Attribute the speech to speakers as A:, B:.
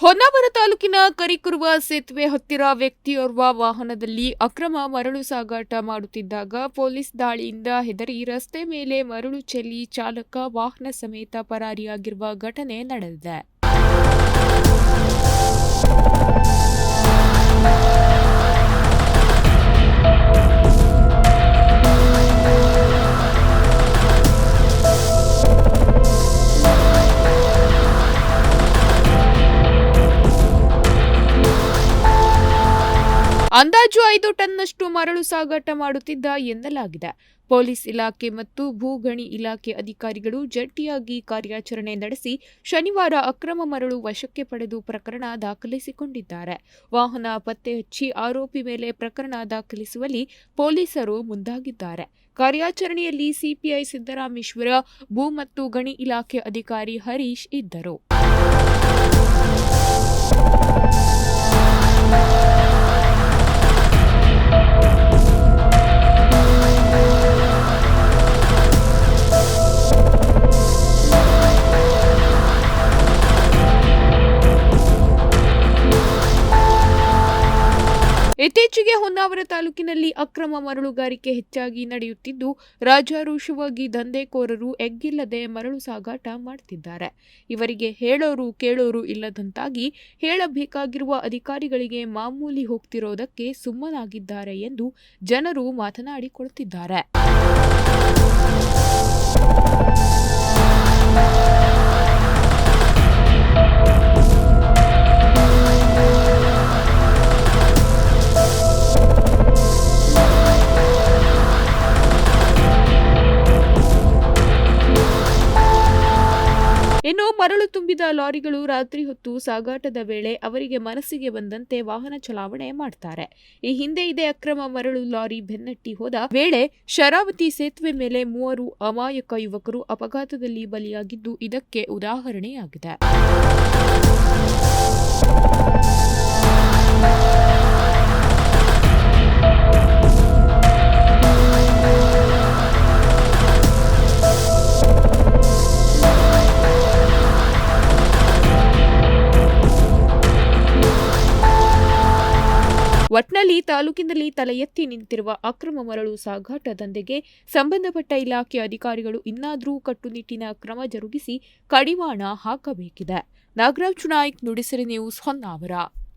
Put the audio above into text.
A: ಹೊನ್ನಾವರ ತಾಲೂಕಿನ ಕರಿಕುರುವ ಸೇತುವೆ ಹತ್ತಿರ ವ್ಯಕ್ತಿಯೋರ್ವ ವಾಹನದಲ್ಲಿ ಅಕ್ರಮ ಮರಳು ಸಾಗಾಟ ಮಾಡುತ್ತಿದ್ದಾಗ ಪೊಲೀಸ್ ದಾಳಿಯಿಂದ ಹೆದರಿ ರಸ್ತೆ ಮೇಲೆ ಮರಳು ಚೆಲ್ಲಿ ಚಾಲಕ ವಾಹನ ಸಮೇತ ಪರಾರಿಯಾಗಿರುವ ಘಟನೆ ನಡೆದಿದೆ. ಅಂದಾಜು ಐದು ಟನ್ನಷ್ಟು ಮರಳು ಸಾಗಾಟ ಮಾಡುತ್ತಿದ್ದ ಎನ್ನಲಾಗಿದೆ. ಪೊಲೀಸ್ ಇಲಾಖೆ ಮತ್ತು ಭೂಗಣಿ ಇಲಾಖೆ ಅಧಿಕಾರಿಗಳು ಜಂಟಿಯಾಗಿ ಕಾರ್ಯಾಚರಣೆ ನಡೆಸಿ ಶನಿವಾರ ಅಕ್ರಮ ಮರಳು ವಶಕ್ಕೆ ಪಡೆದು ಪ್ರಕರಣ ದಾಖಲಿಸಿಕೊಂಡಿದ್ದಾರೆ. ವಾಹನ ಪತ್ತೆ ಹಚ್ಚಿ ಆರೋಪಿ ಮೇಲೆ ಪ್ರಕರಣ ದಾಖಲಿಸುವಲ್ಲಿ ಪೊಲೀಸರು ಮುಂದಾಗಿದ್ದಾರೆ. ಕಾರ್ಯಾಚರಣೆಯಲ್ಲಿ ಸಿಪಿಐ ಸಿದ್ದರಾಮೇಶ್ವರ, ಭೂ ಮತ್ತು ಗಣಿ ಇಲಾಖೆ ಅಧಿಕಾರಿ ಹರೀಶ್ ಇದ್ದರು. ಇತ್ತೀಚೆಗೆ ಹೊನ್ನಾವರ ತಾಲೂಕಿನಲ್ಲಿ ಅಕ್ರಮ ಮರಳುಗಾರಿಕೆ ಹೆಚ್ಚಾಗಿ ನಡೆಯುತ್ತಿದ್ದು, ರಾಜಾರೋಷವಾಗಿ ದಂಧೆಕೋರರು ಎಗ್ಗಿಲ್ಲದೆ ಮರಳು ಸಾಗಾಟ ಮಾಡುತ್ತಿದ್ದಾರೆ ಇವರಿಗೆ ಹೇಳೋರು ಕೇಳೋರು ಇಲ್ಲದಂತಾಗಿ ಹೇಳಬೇಕಾಗಿರುವ ಅಧಿಕಾರಿಗಳಿಗೆ ಮಾಮೂಲಿ ಹೋಗ್ತಿರೋದಕ್ಕೆ ಸುಮ್ಮನಾಗಿದ್ದಾರೆ ಎಂದು ಜನರು ಮಾತನಾಡಿಕೊಳ್ಳುತ್ತಿದ್ದಾರೆ ಮರಳು ತುಂಬಿದ ಲಾರಿಗಳು ರಾತ್ರಿ ಹೊತ್ತು ಸಾಗಾಟದ ವೇಳೆ ಅವರಿಗೆ ಮನಸ್ಸಿಗೆ ಬಂದಂತೆ ವಾಹನ ಚಲಾವಣೆ ಮಾಡ್ತಾರೆ. ಈ ಹಿಂದೆ ಇದೆ ಅಕ್ರಮ ಮರಳು ಲಾರಿ ಬೆನ್ನಟ್ಟಿ ಹೋದ ವೇಳೆ ಶರಾವತಿ ಸೇತುವೆ ಮೇಲೆ ಮೂವರು ಅಮಾಯಕ ಯುವಕರು ಅಪಘಾತದಲ್ಲಿ ಬಲಿಯಾಗಿದ್ದು ಇದಕ್ಕೆ ಉದಾಹರಣೆಯಾಗಿದೆ. ಒಟ್ನಲ್ಲಿ ತಾಲೂಕಿನಲ್ಲಿ ತಲೆ ಎತ್ತಿ ನಿಂತಿರುವ ಅಕ್ರಮ ಮರಳು ಸಾಗಾಟ ದಂಧೆಗೆ ಸಂಬಂಧಪಟ್ಟ ಇಲಾಖೆ ಅಧಿಕಾರಿಗಳು ಇನ್ನಾದರೂ ಕಟ್ಟುನಿಟ್ಟಿನ ಕ್ರಮ ಜರುಗಿಸಿ ಕಡಿವಾಣ ಹಾಕಬೇಕಿದೆ. ನಾಗರಾಜ್ ನಾಯ್ಕ್ ನುಡಿಸಿರಿ ನ್ಯೂಸ್ ಹೊನ್ನಾವರ.